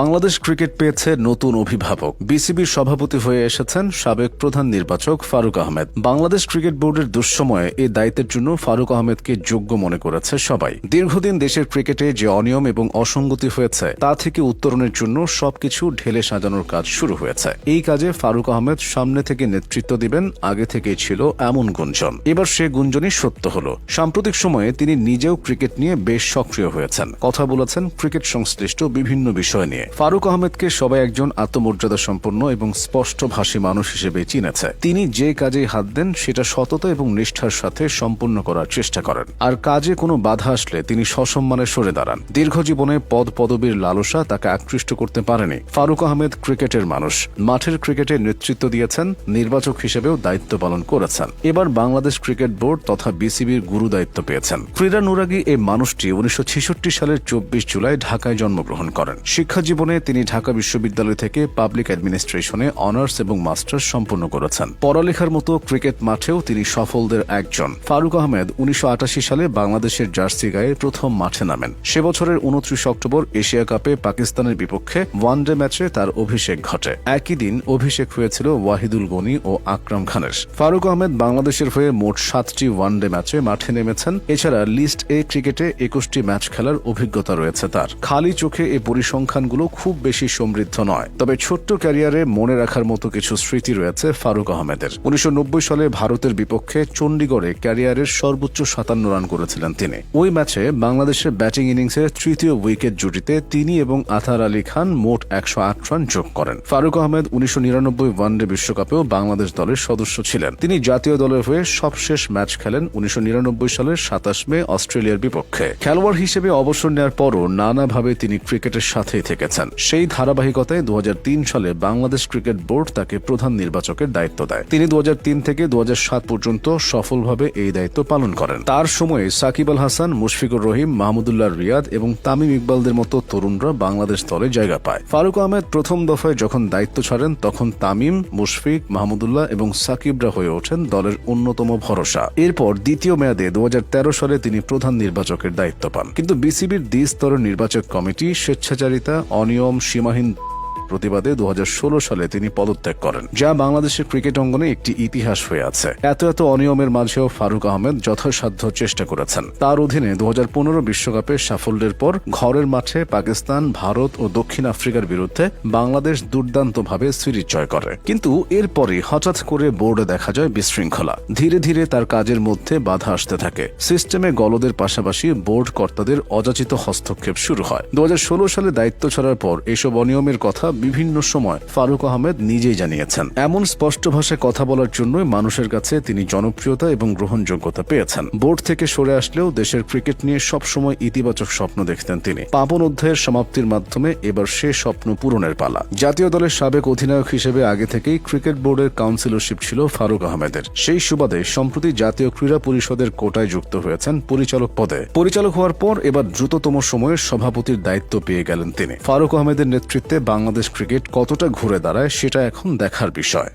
Bangladesh cricket পেয়েছে নতুন অভিভাবক। বিসিবির সভাপতি হয়ে এসেছেন সাবেক প্রধান নির্বাচক ফারুক আহমেদ। বাংলাদেশ ক্রিকেট বোর্ডের দুঃসময়ে এই দায়িত্বের জন্য ফারুক আহমেদকে যোগ্য মনে করেছে সবাই। দীর্ঘদিন দেশের ক্রিকেটে যে অনিয়ম এবং অসঙ্গতি হয়েছে, তা থেকে উত্তরণের জন্য সবকিছু ঢেলে সাজানোর কাজ শুরু হয়েছে। এই কাজে ফারুক আহমেদ সামনে থেকে নেতৃত্ব দিবেন, আগে থেকেই ছিল এমন গুঞ্জন। এবার সে গুঞ্জনই সত্য হল। সাম্প্রতিক সময়ে তিনি নিজেও ক্রিকেট নিয়ে বেশ সক্রিয় হয়েছেন। কথা বলেছেন ক্রিকেট সংশ্লিষ্ট বিভিন্ন বিষয় নিয়ে। ফারুক আহমেদকে সবাই একজন আত্মমর্যাদা সম্পন্ন এবং স্পষ্ট ভাষী মানুষ হিসেবে চিনেছে। তিনি যে কাজে হাত দেন, সেটা সততা এবং নিষ্ঠার সাথে সম্পূর্ণ করার চেষ্টা করেন। আর কাজে কোনো বাধা আসলে তিনি সসম্মানে সরে দাঁড়ান। দীর্ঘ জীবনে পদ পদবীর লালসা তাকে আকৃষ্ট করতে পারেনি। ফারুক আহমেদ ক্রিকেটের মানুষ। মাঠের ক্রিকেটে নেতৃত্ব দিয়েছেন, নির্বাচক হিসেবেও দায়িত্ব পালন করেছেন। এবার বাংলাদেশ ক্রিকেট বোর্ড তথা বিসিবির গুরু দায়িত্ব পেয়েছেন। ক্রীড়া নুরাগী এই মানুষটি উনিশশো ছেষট্টি সালের চব্বিশ জুলাই ঢাকায় জন্মগ্রহণ করেন। শিক্ষা জীবনে তিনি ঢাকা বিশ্ববিদ্যালয় থেকে পাবলিক অ্যাডমিনিস্ট্রেশনে অনার্স এবং মাস্টার্স সম্পন্ন করেছেন। পড়ালেখার মতো ক্রিকেট মাঠেও তিনি সফলদের একজন। ফারুক আহমেদ উনিশশো আটাশি সালে বাংলাদেশের জার্সি গায়ে প্রথম মাঠে নামেন। সে বছরের উনত্রিশ অক্টোবর এশিয়া কাপে পাকিস্তানের বিপক্ষে ওয়ানডে ম্যাচে তার অভিষেক ঘটে। একই দিন অভিষেক হয়েছিল ওয়াহিদুল গনি ও আকরাম খানের। ফারুক আহমেদ বাংলাদেশের হয়ে মোট সাতটি ওয়ানডে ম্যাচে মাঠে নেমেছেন। এছাড়া লিস্ট এ ক্রিকেটে একুশটি ম্যাচ খেলার অভিজ্ঞতা রয়েছে তার। খালি চোখে এ পরিসংখ্যানগুলো খুব বেশি সমৃদ্ধ নয়। তবে ছোট্ট ক্যারিয়ারে মনে রাখার মতো কিছু স্মৃতি রয়েছে ফারুক আহমেদের। উনিশশো নব্বই সালে ভারতের বিপক্ষে চণ্ডীগড়ে ক্যারিয়ারের সর্বোচ্চ সাতান্ন রান করেছিলেন তিনি। ওই ম্যাচে বাংলাদেশের ব্যাটিং ইনিংসের তৃতীয় উইকেট জুটিতে তিনি এবং আথার আলী খান মোট একশো আট রান যোগ করেন। ফারুক আহমেদ উনিশশো নিরানব্বই ওয়ানডে বিশ্বকাপেও বাংলাদেশ দলের সদস্য ছিলেন। তিনি জাতীয় দলের হয়ে সবশেষ ম্যাচ খেলেন উনিশশো নিরানব্বই সালের সাতাশ মে অস্ট্রেলিয়ার বিপক্ষে। খেলোয়াড় হিসেবে অবসর নেওয়ার পরও নানাভাবে তিনি ক্রিকেটের সাথেই থেকেছেন। সেই ধারাবাহিকতায় দু হাজার তিন সালে বাংলাদেশ ক্রিকেট বোর্ড তাকে প্রধান নির্বাচকের দায়িত্ব দেয়। তিনি দু থেকে দু পর্যন্ত সফলভাবে এই দায়িত্ব পালন করেন। তার সময়ে সাকিব আল হাসান, মুশফিকুর রহিম, মাহমুদুল্লাহ রিয়াদ এবং তামিম ইকবালদের মতো তরুণরা বাংলাদেশ দলে জায়গা পায়। ফারুক আহমেদ প্রথম দফায় যখন দায়িত্ব ছাড়েন, তখন তামিম, মুশফিক, মাহমুদুল্লাহ এবং সাকিবরা হয়ে ওঠেন দলের অন্যতম ভরসা। এরপর দ্বিতীয় মেয়াদে দু হাজার তেরো সালে তিনি প্রধান নির্বাচকের দায়িত্ব পান। কিন্তু বিসিবির দ্বি স্তরের নির্বাচক কমিটি স্বেচ্ছাচারিতা অনিয়ম সীমাহীন প্রতিবাদে দু হাজার ষোলো সালে তিনি পদত্যাগ করেন, যা বাংলাদেশের ক্রিকেট অঙ্গনে একটি ইতিহাস হয়ে আছে। এত এত অনিয়মের মাঝেও ফারুক আহমেদ যথাসাধ্য চেষ্টা করেছেন। তার অধীনে দু বিশ্বকাপের সাফল্যের পর ঘরের মাঠে পাকিস্তান, ভারত ও দক্ষিণ আফ্রিকার বিরুদ্ধে বাংলাদেশ দুর্দান্তভাবে সিরিজ জয় করে। কিন্তু এরপরই হঠাৎ করে বোর্ডে দেখা যায় বিশৃঙ্খলা। ধীরে ধীরে তার কাজের মধ্যে বাধা আসতে থাকে। সিস্টেমে গলদের পাশাপাশি বোর্ড কর্তাদের অযাচিত হস্তক্ষেপ শুরু হয়। দু হাজার ষোলো সালে দায়িত্ব ছাড়ার পর এসব অনিয়মের কথা বিভিন্ন সময় ফারুক আহমেদ নিজেই জানিয়েছেন। এমন স্পষ্ট ভাষায় কথা বলার জন্যই মানুষের কাছে তিনি জনপ্রিয়তা এবং গ্রহণযোগ্যতা পেয়েছেন। বোর্ড থেকে সরে আসলেও দেশের ক্রিকেট নিয়ে সবসময় ইতিবাচক স্বপ্ন দেখতেন তিনি। পাপন অধ্যায়ের সমাপ্তির মাধ্যমে এবার সে স্বপ্ন পূরণের পালা। জাতীয় দলের সাবেক অধিনায়ক হিসেবে আগে থেকেই ক্রিকেট বোর্ডের কাউন্সিলরশিপ ছিল ফারুক আহমেদের। সেই সুবাদে সম্প্রতি জাতীয় ক্রীড়া পরিষদের কোটায় যুক্ত হয়েছেন পরিচালক পদে। পরিচালক হওয়ার পর এবার দ্রুততম সময়ের সভাপতির দায়িত্ব পেয়ে গেলেন তিনি। ফারুক আহমেদের নেতৃত্বে বাংলাদেশ ক্রিকেট কতটা ঘুরে দাঁড়ায় সেটা এখন দেখার বিষয়।